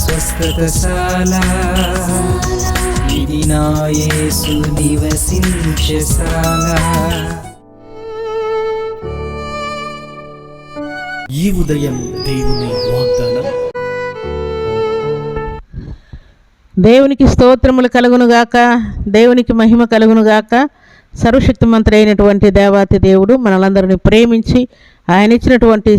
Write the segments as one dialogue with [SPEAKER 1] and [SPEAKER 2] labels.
[SPEAKER 1] స్వస్థతశాల. ఇది నా యేసు నివసించశాల
[SPEAKER 2] ఈ ఉదయం దేవుని వాగ్దానం.
[SPEAKER 3] దేవునికి స్తోత్రములు కలుగునుగాక దేవునికి మహిమ కలుగునుగాక అయినటువంటి దేవాతి దేవుడు మనలందరిని ప్రేమించి ఆయన ఇచ్చినటువంటి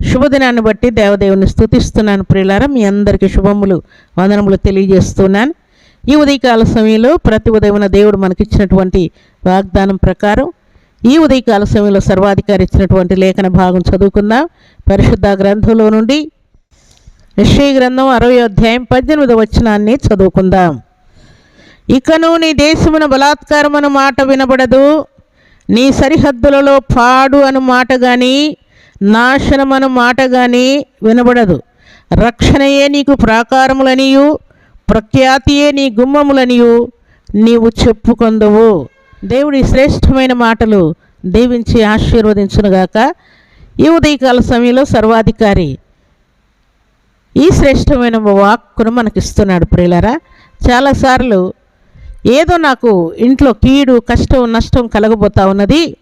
[SPEAKER 3] శుభదినాన్ని బట్టి దేవదేవుని స్థుతిస్తున్నాను ప్రియులారా. మీ అందరికీ శుభములు వందనములు తెలియజేస్తున్నాను. ఈ ఉదయకాల సమయంలో ప్రతి ఉదయమున దేవుడు మనకిచ్చినటువంటి వాగ్దానం ప్రకారం ఈ ఉదయకాల సమయంలో సర్వాధికారి ఇచ్చినటువంటి లేఖన భాగం చదువుకుందాం. పరిశుద్ధ గ్రంథంలో నుండి నిశ్చయ గ్రంథం అరవై అధ్యాయం పద్దెనిమిది వచనాన్ని చదువుకుందాం. ఇకను నీ దేశమున బలాత్కారమను మాట వినబడదు. నీ సరిహద్దులలో పాడు అను మాట కానీ నాశనం నాశనమను మాట కానీ వినబడదు. రక్షణయే నీకు ప్రాకారములనియు ప్రఖ్యాతియే నీ గుమ్మములనియు నీవు చెప్పుకొందువు. దేవుడి శ్రేష్టమైన మాటలు దీవించి ఆశీర్వదించునుగాక. ఈ ఉదయకాల సమయంలో సర్వాధికారి ఈ శ్రేష్టమైన వాక్కును మనకిస్తున్నాడు ప్రియులరా. చాలాసార్లు ఏదో నాకు ఇంట్లో కీడు కష్టం నష్టం కలగబోతా ఉన్నది.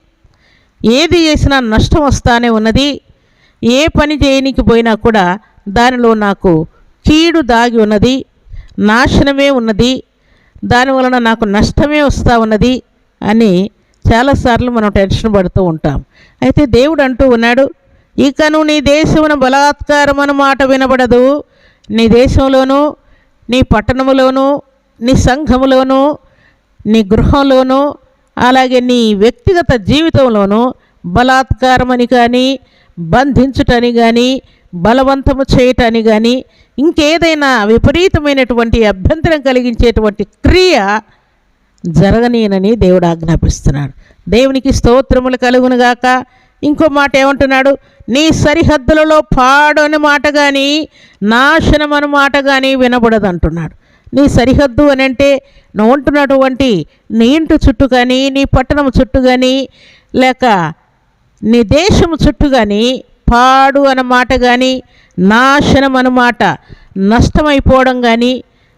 [SPEAKER 3] ఏది చేసినా నష్టం వస్తానే ఉన్నది. ఏ పని చేయనికి పోయినా కూడా దానిలో నాకు కీడు దాగి ఉన్నది నాశనమే ఉన్నది. దాని వలన నాకు నష్టమే వస్తూ ఉన్నది అని చాలాసార్లు మనం టెన్షన్ పడుతూ ఉంటాం. అయితే దేవుడు అంటూ ఉన్నాడు ఇకను నీ దేశమున బలాత్కారం అన్న మాట వినబడదు. నీ దేశంలోనూ నీ పట్టణములోనూ నీ సంఘములోనూ నీ గృహంలోనూ అలాగే నీ వ్యక్తిగత జీవితంలోనూ బలాత్కారమని కానీ బంధించుటని కానీ బలవంతము చేయటని కానీ ఇంకేదైనా విపరీతమైనటువంటి అభ్యంతరం కలిగించేటువంటి క్రియ జరగనీయనని దేవుడు ఆజ్ఞాపిస్తున్నాడు. దేవునికి స్తోత్రములు కలుగునుగాక ఇంకో మాట ఏమంటున్నాడు? నీ సరిహద్దులలో పాడు అని మాట కానీ నాశనం అని మాట కానీ వినబడదు అంటున్నాడు నీ సరిహద్దు అని అంటే నువ్వు ఉంటున్నటువంటి నీ ఇంటి చుట్టూ కానీ నీ పట్టణం చుట్టూ కానీ లేక నీ దేశము చుట్టూ కానీ పాడు అన్న మాట కానీ నాశనం అన్నమాట నష్టమైపోవడం కానీ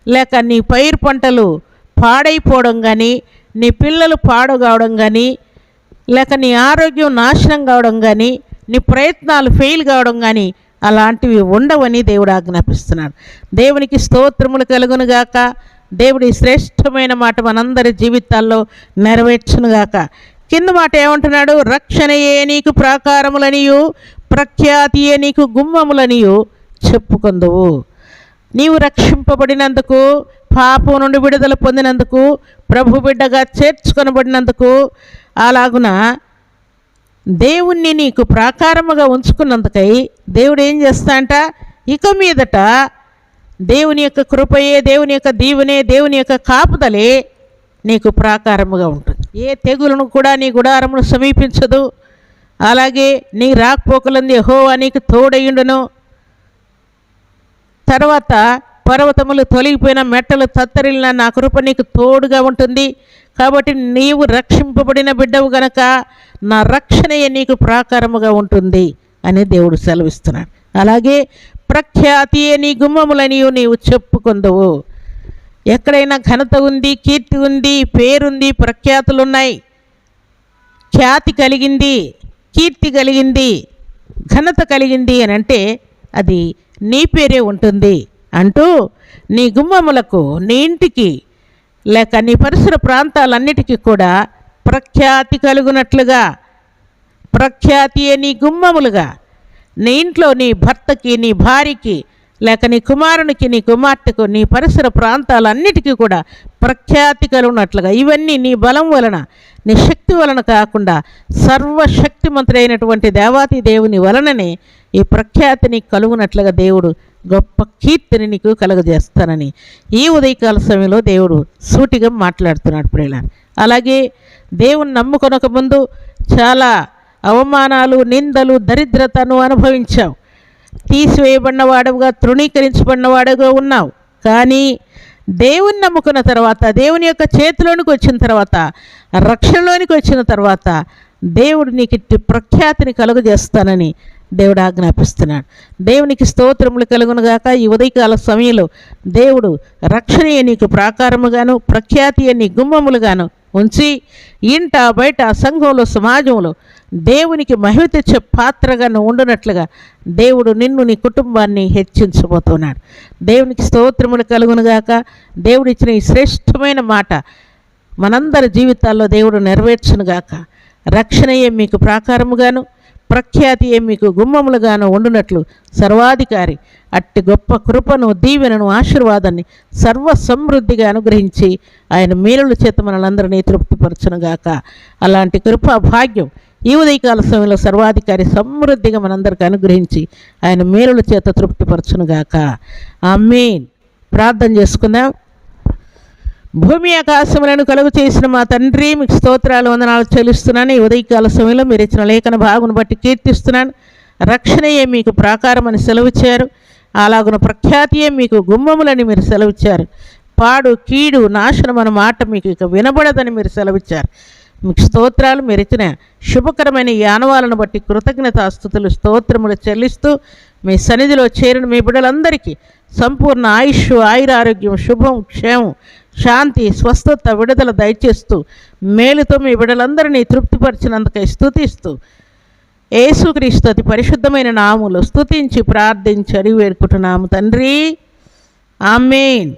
[SPEAKER 3] లేక నీ పైరు పంటలు పాడైపోవడం కానీ నీ పిల్లలు పాడు కావడం కానీ లేక నీ ఆరోగ్యం నాశనం కావడం కానీ నీ ప్రయత్నాలు ఫెయిల్ కావడం కానీ అలాంటివి ఉండవని దేవుడు ఆజ్ఞాపిస్తున్నాడు. దేవునికి స్తోత్రములు కలుగునుగాక. దేవుడి శ్రేష్టమైన మాట మనందరి జీవితాల్లో నెరవేర్చునుగాక. కింద మాట ఏమంటున్నాడు? రక్షణయే నీకు ప్రాకారములనియు ప్రఖ్యాతియే నీకు గుమ్మములనియు చెప్పుకుందువు. నీవు రక్షింపబడినందుకు పాపం నుండి విడుదల పొందినందుకు ప్రభు బిడ్డగా చేర్చుకొనబడినందుకు అలాగున దేవుణ్ణి నీకు ప్రాకారముగా ఉంచుకున్నందుకై దేవుడు ఏం చేస్తాంట ఇక మీదట దేవుని యొక్క కృపయే దేవుని యొక్క దీవునే దేవుని యొక్క కాపుదలే నీకు ప్రాకారముగా ఉంటుంది. ఏ తెగులను కూడా నీ గుడారమును సమీపించదు. అలాగే నీ రాకపోకలంది హోవా నీకు తోడయుండును తర్వాత పర్వతములు తొలగిపోయిన మెట్టలు తత్తరిల్లిన నా కృప నీకు తోడుగా ఉంటుంది. కాబట్టి నీవు రక్షింపబడిన బిడ్డవు గనక నా రక్షణయే నీకు ప్రాకారముగా ఉంటుంది అని దేవుడు సెలవిస్తున్నాడు. అలాగే ప్రఖ్యాతి నీ గుమ్మములనియు నీవు చెప్పుకుందువు. ఎక్కడైనా ఘనత ఉంది కీర్తి ఉంది పేరుంది ప్రఖ్యాతులు ఉన్నాయి ఖ్యాతి కలిగింది కీర్తి కలిగింది ఘనత కలిగింది అని అంటే అది నీ పేరే ఉంటుంది అంటూ నీ గుమ్మములకు నీ ఇంటికి లేక నీ పరిసర ప్రాంతాలన్నిటికీ కూడా ప్రఖ్యాతి కలుగునట్లుగా ప్రఖ్యాతి అని గుమ్మములుగా నీ ఇంట్లో నీ భర్తకి నీ భార్యకి లేక నీ కుమారునికి నీ కుమార్తెకు నీ పరిసర ప్రాంతాలన్నిటికీ కూడా ప్రఖ్యాతి కలుగునట్లుగా ఇవన్నీ నీ బలం వలన నీ శక్తి వలన కాకుండా సర్వశక్తిమంతుడైనటువంటి దేవాతి దేవుని వలననే ఈ ప్రఖ్యాతిని కలుగునట్లుగా దేవుడు గొప్ప కీర్తిని నీకు కలుగజేస్తానని ఈ ఉదయకాల సమయంలో దేవుడు సూటిగా మాట్లాడుతున్నాడు ప్రియుల అలాగే దేవుని నమ్ముకొనక ముందు చాలా అవమానాలు నిందలు దరిద్రతను అనుభవించావు. తీసివేయబడినవాడుగా తృణీకరించబడినవాడుగా ఉన్నావు. కానీ దేవుని నమ్ముకున్న తర్వాత దేవుని యొక్క చేతిలోనికి వచ్చిన తర్వాత రక్షణలోనికి వచ్చిన తర్వాత దేవుడు నీకు ప్రఖ్యాతిని కలుగజేస్తానని దేవుడు ఆజ్ఞాపిస్తున్నాడు. దేవునికి స్తోత్రములు కలుగునుగాక ఈ ఉదయకాల సమయంలో దేవుడు రక్షణీయ నీకు ప్రాకారముగాను ప్రఖ్యాతి నీ గుమ్మములుగాను ఉంచి ఇంట బయట సంఘంలో సమాజంలో దేవునికి మహిమ తెచ్చే పాత్రగా నువ్వు ఉండునట్లుగా దేవుడు నిన్ను నీ కుటుంబాన్ని హెచ్చించబోతున్నాడు. దేవునికి స్తోత్రములు కలుగునుగాక దేవుడు ఇచ్చిన ఈ శ్రేష్టమైన మాట మనందరి జీవితాల్లో దేవుడు నెరవేర్చునుగాక రక్షణయే మీకు ప్రాకారముగాను ప్రఖ్యాతి ఏ మీకు గుమ్మములుగాను ఉండునట్లు సర్వాధికారి అట్టి గొప్ప కృపను దీవెనను ఆశీర్వాదాన్ని సర్వ సమృద్ధిగా అనుగ్రహించి ఆయన మేలుల చేత మనలందరినీ తృప్తిపరచునుగాక అలాంటి కృపా భాగ్యం ఈ ఉదయకాల సమయంలో సర్వాధికారి సమృద్ధిగా మనందరికి అనుగ్రహించి ఆయన మేలుల చేత తృప్తిపరచునుగాక. ఆమేన్. ప్రార్థన చేసుకుందాం. భూమి ఆకాశములను కలుగు చేసిన మా తండ్రి మీకు స్తోత్రాలు వందనాలు చెల్లిస్తున్నాను. ఈ ఉదయకాల సమయంలో మీరు ఇచ్చిన లేఖన భాగును బట్టి కీర్తిస్తున్నాను. రక్షణయే మీకు ప్రాకారమని సెలవిచ్చారు. అలాగున ప్రఖ్యాతియే మీకు గుమ్మములని మీరు సెలవిచ్చారు. పాడు కీడు నాశనం అన్న మాట మీకు ఇక వినబడదని మీరు సెలవిచ్చారు. మీకు స్తోత్రాలు మీరు ఇచ్చిన శుభకరమైన ఈ ఆనవాలను బట్టి కృతజ్ఞతాస్థుతులు స్తోత్రములు చెల్లిస్తూ మీ సన్నిధిలో చేరిన మీ బిడ్డలందరికీ సంపూర్ణ ఆయుష్ ఆయురారోగ్యం శుభం క్షేమం శాంతి స్వస్థత విడుదల దయచేస్తూ మేలుతో మీ బిడ్డలందరినీ తృప్తిపరిచినందుకై స్థుతిస్తూ యేసుక్రీస్తు అతి పరిశుద్ధమైన నాములు స్థుతించి ప్రార్థించి అడిగి వేడుకుంటున్నాము తండ్రి. ఆమెన్.